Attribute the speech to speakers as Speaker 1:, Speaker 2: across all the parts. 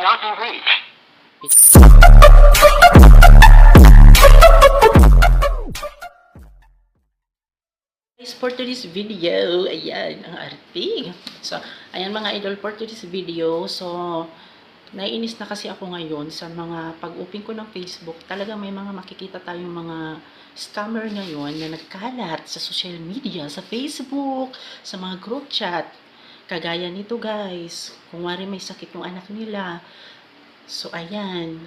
Speaker 1: cannot be reached.
Speaker 2: For today's video, ayan, ang arting. So, ayan mga idol, for today's video, so, naiinis na kasi ako ngayon sa mga pag-open ko ng Facebook. Talagang may mga makikita tayong mga scammer ngayon na nagkalat sa social media, sa Facebook, sa mga group chat. Kagaya nito guys, kung wari may sakit yung anak nila. So, ayan.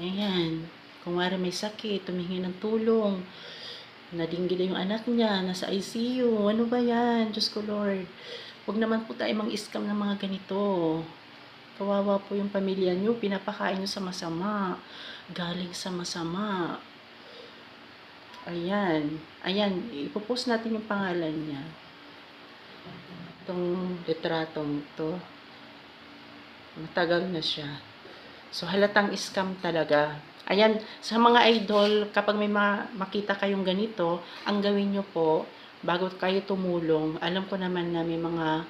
Speaker 2: Ayan. Kung wari may sakit, tumingi ng tulong nadinggil na yung anak niya, nasa ICU. Ano ba yan? Diyos ko Lord. Huwag naman po tayo mang-scam ng mga ganito. Kawawa po yung pamilya niyo, pinapakain niyo sa masama. Galing sa masama. Ayan. Ayan, ipopost natin yung pangalan niya. Itong litratong to. Matagal na siya. So, halatang scam talaga. Ayan, sa mga idol, kapag may ma- makita kayong ganito, ang gawin nyo po, bago kayo tumulong, alam ko naman na may mga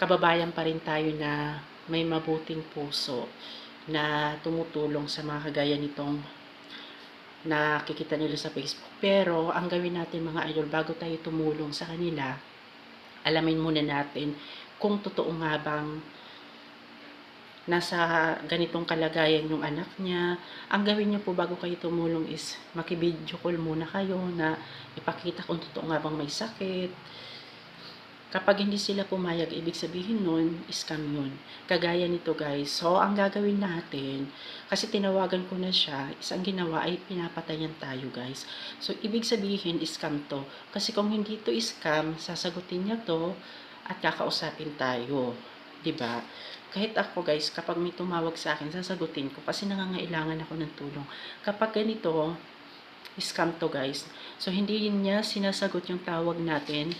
Speaker 2: kababayan pa rin tayo na may mabuting puso na tumutulong sa mga kagaya nitong nakikita nila sa Facebook. Pero, ang gawin natin mga idol, bago tayo tumulong sa kanila, alamin muna natin kung totoo nga bang nasa ganitong kalagayan yung anak niya. Ang gawin niyo po bago kayo tumulong is makibidyo call muna kayo na ipakita kung totoo nga bang may sakit. Kapag hindi sila pumayag, ibig sabihin nun, scam yun. Kagaya nito guys. So, ang gagawin natin, kasi tinawagan ko na siya, isang ginawa ay pinapatayan tayo guys. So, ibig sabihin, scam to. Kasi kung hindi to scam, sasagutin niya to at kakausapin tayo. 'di ba? Kahit ako guys, kapag may tumawag sa akin, sasagutin ko kasi nangangailangan ako ng tulong. Kapag ganito, scam to guys. So, hindi niya sinasagot yung tawag natin.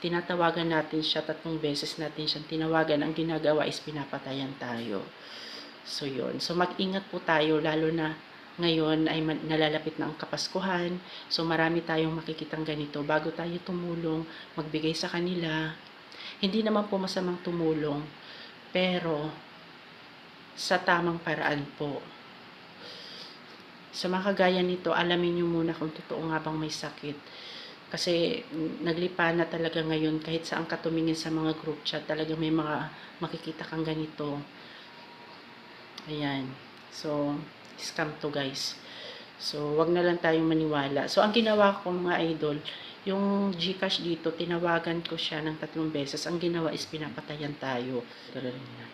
Speaker 2: Tinatawagan natin siya tatlong beses natin siyang tinawagan. Ang ginagawa is pinapatayan tayo. So, yun. So, mag-ingat po tayo lalo na ngayon ay nalalapit na ang Kapaskuhan. So, marami tayong makikitang ganito. Bago tayo tumulong, magbigay sa kanila. Hindi naman po masamang tumulong pero sa tamang paraan po. Sa mga kagaya nito, alamin nyo muna kung totoo nga bang may sakit. Kasi naglipa na talaga ngayon kahit saan ka tumingin sa mga group chat, talaga may mga makikita kang ganito. Ayan. So, scam to guys. So, wag na lang tayong maniwala. So, ang ginawa ko mga idol, yung Gcash dito, tinawagan ko siya ng tatlong beses. Ang ginawa is pinapatayan tayo. Daralin na.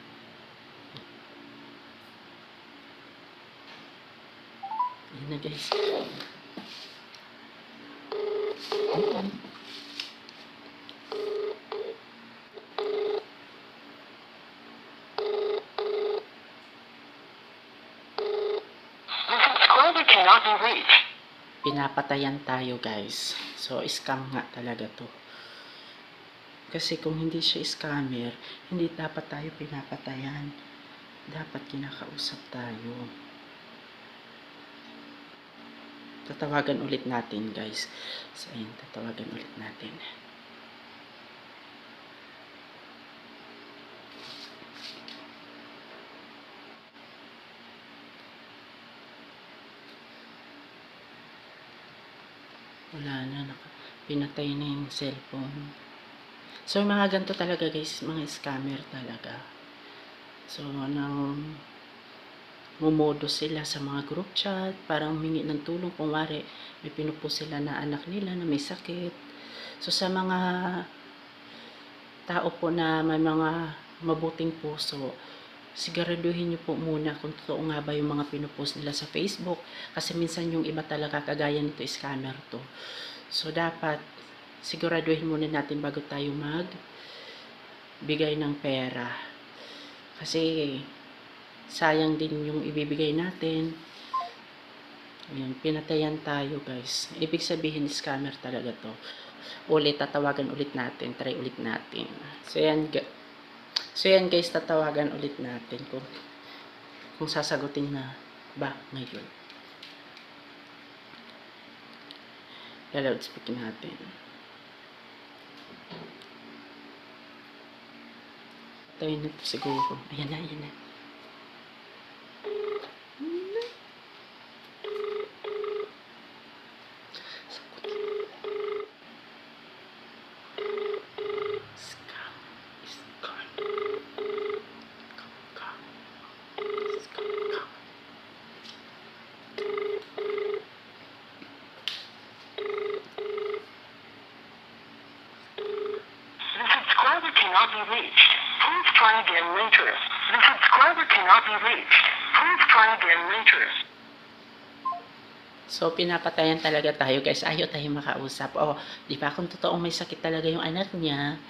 Speaker 2: Ayan na guys.
Speaker 1: The subscriber cannot be reached.
Speaker 2: Pinapatayan tayo guys. So, scam nga talaga to. Kasi kung hindi siya scammer, hindi dapat tayo pinapatayan. Dapat kinakausap tayo. Tatawagan ulit natin guys. So, ayun, tatawagan ulit natin. Wala na, naka, pinatay na yung cellphone. So, mga ganito talaga guys, mga scammer talaga. So, nang mumodo sila sa mga group chat, parang humingi ng tulong kung wari, may pinupo sila na anak nila na may sakit. So, sa mga tao po na may mga mabuting puso, siguraduhin niyo po muna kung totoo nga ba yung mga pinupost nila sa Facebook. Kasi minsan yung iba talaga kagaya nito scammer to. So, dapat siguraduhin muna natin bago tayo mag bigay ng pera. Kasi, sayang din yung ibibigay natin. Ayan, pinatayan tayo guys. Ibig sabihin, scammer talaga to. Ulit, tatawagan ulit natin. Try ulit natin. So, yan, so yan guys, tatawagan ulit natin kung, kung sasagutin na ba ngayon. Laloud speaking natin. Tayo na to siguro. Ayan na, ayan na. Scam. Scam. Scam. Scam. Scam.
Speaker 1: The subscriber cannot be reached. Please try again later. The subscriber cannot be reached. Please try again later.
Speaker 2: So, pinapatayan talaga tayo, guys. Ayaw tayo makausap. O, di ba, kung totoong may sakit talaga yung anak niya,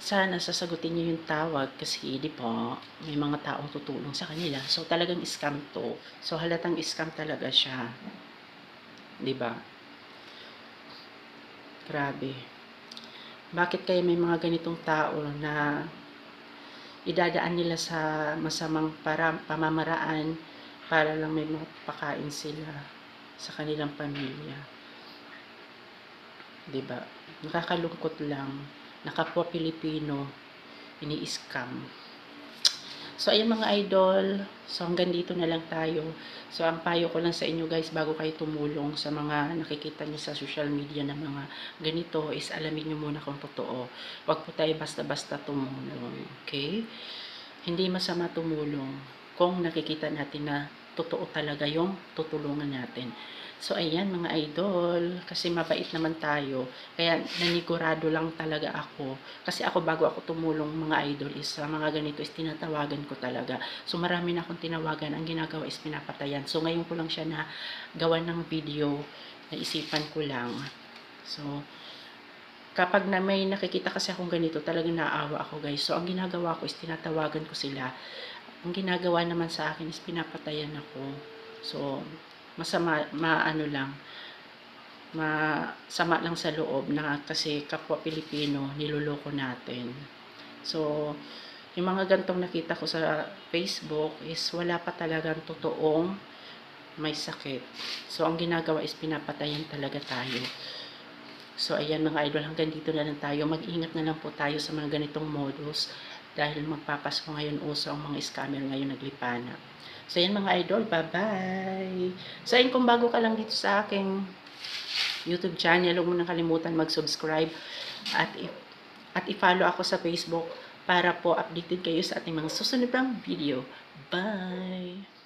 Speaker 2: sana sasagutin niyo yung tawag kasi, di ba, may mga taong tutulong sa kanila. So, talagang scam to. So, halatang scam talaga siya. Di ba? Grabe. Bakit kaya may mga ganitong tao na idadaan nila sa masamang para, pamamaraan para lang may mapakain sila sa kanilang pamilya. ba? Nakakalungkot lang. Nakapwa Pilipino ini-scam. So ayan mga idol, so hanggang dito na lang tayo. So ang payo ko lang sa inyo guys bago kayo tumulong sa mga nakikita niyo sa social media na mga ganito is alamin niyo muna kung totoo. Huwag po tayo basta-basta tumulong, okay? Hindi masama tumulong kung nakikita natin na totoo talaga yung tutulungan natin. So, ayan mga idol, kasi mabait naman tayo. Kaya nanigurado lang talaga ako. Kasi ako bago ako tumulong mga idol is sa mga ganito is tinatawagan ko talaga. So, marami na akong tinawagan. Ang ginagawa is pinapatayan. So, ngayon ko lang siya na gawa ng video. Naisipan ko lang. So, kapag na may nakikita kasi akong ganito, talagang naawa ako guys. So, ang ginagawa ko is tinatawagan ko sila. Ang ginagawa naman sa akin is pinapatayan ako. So, masama, maano lang, masama lang sa loob na kasi kapwa Pilipino, niloloko natin. So, yung mga gantong nakita ko sa Facebook is wala pa talagang totoong may sakit. So, ang ginagawa is pinapatayan talaga tayo. So, ayan mga idol, hanggang dito na lang tayo. Mag-ingat na lang po tayo sa mga ganitong modus dahil magpapasko ngayon uso ang mga scammer ngayon naglipana. So, yan mga idol, bye-bye! So, ayun, kung bago ka lang dito sa aking YouTube channel, huwag mo nang kalimutan mag-subscribe at, at i-follow ako sa Facebook para po updated kayo sa ating mga susunod pang video. Bye!